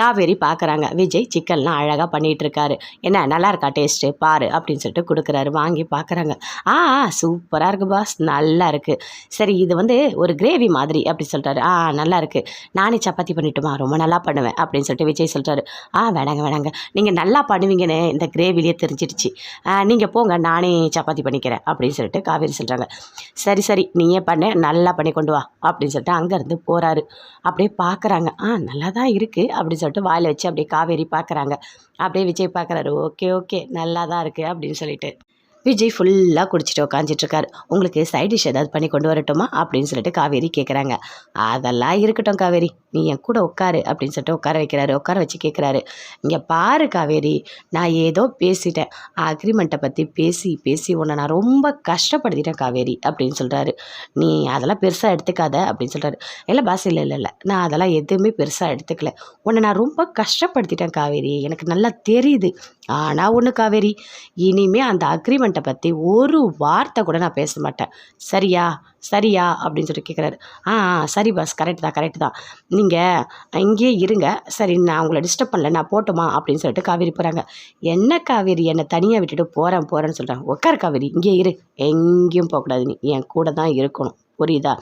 காவேரி பார்க்குறாங்க விஜய் சிக்கன்லாம் அழகாக பண்ணிகிட்டு இருக்காரு என்ன நல்லா இருக்கா டேஸ்ட்டு? பாரு அப்படின்னு சொல்லிட்டு கொடுக்குறாரு. வாங்கி பார்க்குறாங்க ஆ சூப்பராக இருக்குது பாஸ். நல்லா இருக்குது சரி இது வந்து ஒரு கிரேவி மாதிரி அப்படி சொல்லிட்டாரு ஆ நல்லா இருக்குது நானே சப்பாத்தி பண்ணிட்டுமா? ரொம்ப நல்லா பண்ணுவேன் அப்படின்னு சொல்லிட்டு விஜய் சொல்கிறாரு ஆ வேணாங்க வேணாங்க. நீங்கள் நல்லா பண்ணுவீங்கன்னு இந்த கிரேவிலேயே தெரிஞ்சிடுச்சு. நீங்கள் போங்க நானே சப்பாத்தி பண்ணிக்கிறேன் அப்படின்னு சொல்லிட்டு காவேரி சொல்கிறாங்க சரி சரி நீயே பண்ண நல்லா பண்ணி கொண்டு வா அப்படின்னு சொல்லிட்டு அங்கேருந்து போகிறாரு அப்படியே பார்க்குறாங்க ஆ நல்லா தான் இருக்குது அப்படின்னு சொல்லிட்டு வாயில் வச்சு அப்படியே காவேரி பார்க்குறாங்க. அப்படியே விஜய் பார்க்குறாரு. ஓகே ஓகே நல்லா தான் இருக்குது அப்படின்னு சொல்லிட்டு. விஜய் ஃபுல்லாக குடிச்சிட்டு உட்காந்துட்ருக்காரு உங்களுக்கு சைட் டிஷ் ஏதாவது பண்ணி கொண்டு வரட்டுமா? அப்படின்னு சொல்லிட்டு காவேரி கேட்குறாங்க அதெல்லாம் இருக்கட்டும் காவேரி. நீ என் கூட உட்காரு அப்படின்னு சொல்லிட்டு உட்கார வைக்கிறாரு. உட்கார வச்சு கேட்குறாரு இங்கே பாரு காவேரி நான் ஏதோ பேசிட்டேன். அக்ரிமெண்ட்டை பற்றி பேசி பேசி உன்னை நான் ரொம்ப கஷ்டப்படுத்திட்டேன் காவேரி அப்படின்னு சொல்கிறாரு நீ அதெல்லாம் பெருசாக எடுத்துக்காத அப்படின்னு சொல்கிறாரு இல்லை பாஸ் இல்லை இல்லை இல்லை. நான் அதெல்லாம் எதுவுமே பெருசாக எடுத்துக்கல. உன்னை நான் ரொம்ப கஷ்டப்படுத்திட்டேன் காவேரி. எனக்கு நல்லா தெரியுது. ஆனால் ஒன்று காவேரி இனிமே அந்த அக்ரிமெண்ட் கவர்மெண்ட்டை பற்றி ஒரு வார்த்தை கூட நான் பேச மாட்டேன். சரியா? சரியா? அப்படின்னு சொல்லிட்டு கேட்குறாரு ஆ ஆ, சரி பாஸ் கரெக்ட் தான் கரெக்ட் தான். நீங்கள் இங்கேயே இருங்க. சரி நான் உங்களை டிஸ்டர்ப் பண்ணல நான் போட்டுமா? அப்படின்னு சொல்லிட்டு காவேரி போகிறாங்க என்ன காவேரி? என்னை தனியாக விட்டுட்டு போகிறேன் போகிறேன்னு சொல்கிறேன் உட்கார் காவேரி இங்கே இரு. எங்கேயும் போகக்கூடாது நீ. என் கூட தான் இருக்கணும். புரியுதா?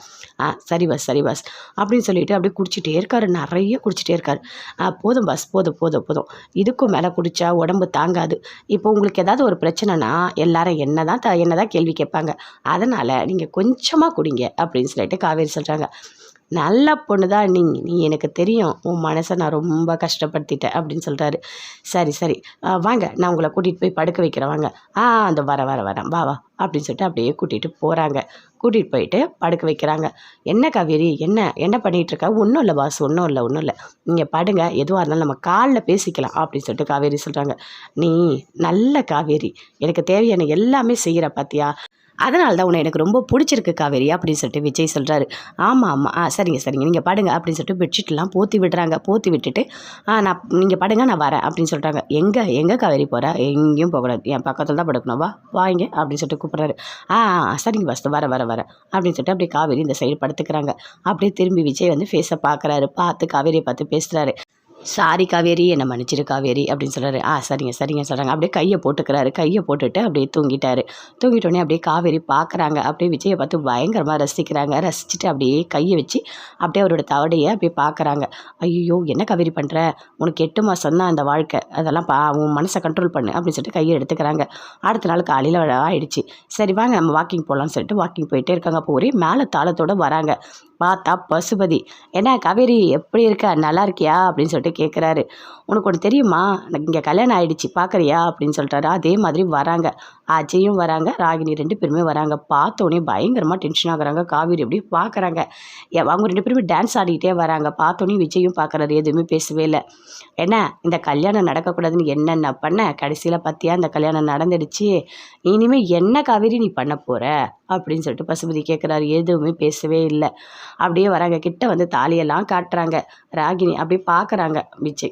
ஆ சரி பஸ் சரி பஸ் அப்படின்னு சொல்லிட்டு அப்படியே குடிச்சிட்டே இருக்காரு. நிறைய குடிச்சிட்டே இருக்காரு. ஆ போதும் பஸ் போதும் போதும் போதும். இதுக்கும் மேலே குடித்தா உடம்பு தாங்காது. இப்போ உங்களுக்கு ஏதாவது ஒரு பிரச்சனைனா எல்லாரும் என்ன தான் த என்ன தான் கேள்வி கேட்பாங்க. அதனால் நீங்கள் கொஞ்சமாக குடிங்க. அப்படின்னு சொல்லிட்டு காவேரி சொல்கிறாங்க நல்ல பொண்ணு தான் நீ நீ எனக்கு தெரியும். உன் மனசை நான் ரொம்ப கஷ்டப்படுத்திட்டேன் அப்படின்னு சொல்கிறாரு சரி சரி. ஆ, வாங்க. நான் உங்களை கூட்டிகிட்டு போய் படுக்க வைக்கிறேன். வாங்க. ஆ அந்த வர வர வரேன் வா வா அப்படின்னு சொல்லிட்டு அப்படியே கூட்டிகிட்டு போகிறாங்க கூட்டிகிட்டு போயிட்டு படுக்க வைக்கிறாங்க. என்ன காவேரி? என்ன? என்ன பண்ணிகிட்டு இருக்கா? ஒன்றும் இல்லை பாஸ் ஒன்றும் இல்லை ஒன்றும் இல்லை. நீங்கள் படுங்க. எதுவாக இருந்தாலும் நம்ம காலில் பேசிக்கலாம் அப்படின்னு சொல்லிட்டு காவேரி சொல்கிறாங்க நீ நல்ல காவேரி. எனக்கு தேவையான எல்லாமே செய்கிற பார்த்தியா அதனால தான் உன்னை எனக்கு ரொம்ப பிடிச்சிருக்கு காவேரி அப்படின்னு சொல்லிட்டு விஜய் சொல்கிறாரு ஆமாம் ஆமாம் ஆ சரிங்க சரிங்க. நீங்கள் படுங்க அப்படின்னு சொல்லிட்டு பெட்ஷீட்லாம் போத்தி விடுறாங்க. போத்தி விட்டுட்டு ஆ நான் நீங்கள் படுங்க நான் வரேன் அப்படின்னு சொல்கிறாங்க எங்கே எங்கே காவேரி போகிறேன் எங்கேயும் போகக்கூடாது என் பக்கத்தில் தான் படுக்கணும். வா வாங்க அப்படின்னு சொல்லிட்டு கூப்பிட்றாரு. ஆ ஆ, சரிங்க பஸ் வர வர வர அப்படின்னு சொல்லிட்டு அப்படியே காவேரி இந்த சைடு படுத்துக்கிறாங்க. அப்படியே திரும்பி விஜய் வந்து ஃபேஸை பார்க்குறாரு பார்த்து காவேரியை பார்த்து பேசுகிறாரு சாரி காவேரி என்னை மன்னிச்சிரு காவேரி அப்படின்னு சொல்கிறாரு ஆ சரிங்க சரிங்க சொல்கிறாங்க அப்படியே கையை போட்டுக்கிறாரு. கையை போட்டுட்டு அப்படியே தூங்கிட்டாரு. தூங்கிட்டோடனே அப்படியே காவேரி பார்க்குறாங்க. அப்படியே விஜயை பார்த்து பயங்கரமாக ரசிக்கிறாங்க. ரசிச்சுட்டு அப்படியே கையை வச்சு அப்படியே அவரோட தவடையை அப்படியே பார்க்குறாங்க. ஐயோ என்ன காவேரி பண்ணுற உனக்கு எட்டு மாதம் தான் அந்த வாழ்க்கை. அதெல்லாம் பா உன் மனசை கண்ட்ரோல் பண்ணு அப்படின்னு சொல்லிட்டு கையை எடுத்துக்கிறாங்க. அடுத்த நாள் காலையில் ஆயிடுச்சு. சரி வாங்க நம்ம வாக்கிங் போகலான்னு சொல்லிட்டு வாக்கிங் போயிட்டே இருக்காங்க. அப்போ ஒரே மேலே தாளத்தோடு வராங்க. பார்த்தா பசுபதி. என்ன காவேரி எப்படி இருக்க? நல்லா இருக்கியா? அப்படின்னு சொல்லிட்டு கேட்குறாரு உனக்கு ஒன்று தெரியுமா? எனக்கு இங்கே கல்யாணம் ஆயிடுச்சு பார்க்குறியா அப்படின்னு சொல்லிட்டாரு அதே மாதிரி வராங்க. அஜயும் வராங்க. ராகினி ரெண்டு பேருமே வராங்க. பார்த்தோன்னே பயங்கரமாக டென்ஷன் ஆகுறாங்க. காவேரி எப்படி பார்க்குறாங்க அவங்க ரெண்டு பேருமே டான்ஸ் ஆடிக்கிட்டே வராங்க. பார்த்தோன்னே விஜயும் பார்க்குறாரு எதுவுமே பேசவே இல்லை. என்ன இந்த கல்யாணம் நடக்கக்கூடாதுன்னு என்னென்ன பண்ண? கடைசியில் பார்த்தியா இந்த கல்யாணம் நடந்துடுச்சு. இனிமேல் என்ன காவேரி நீ பண்ண போகிற அப்படின்னு சொல்லிட்டு பசுபதி கேட்குறாரு எதுவுமே பேசவே இல்லை. அப்படியே வராங்க. கிட்ட வந்து தாலியெல்லாம் காட்டுறாங்க. ராகினி அப்படியே பார்க்குறாங்க விஜய்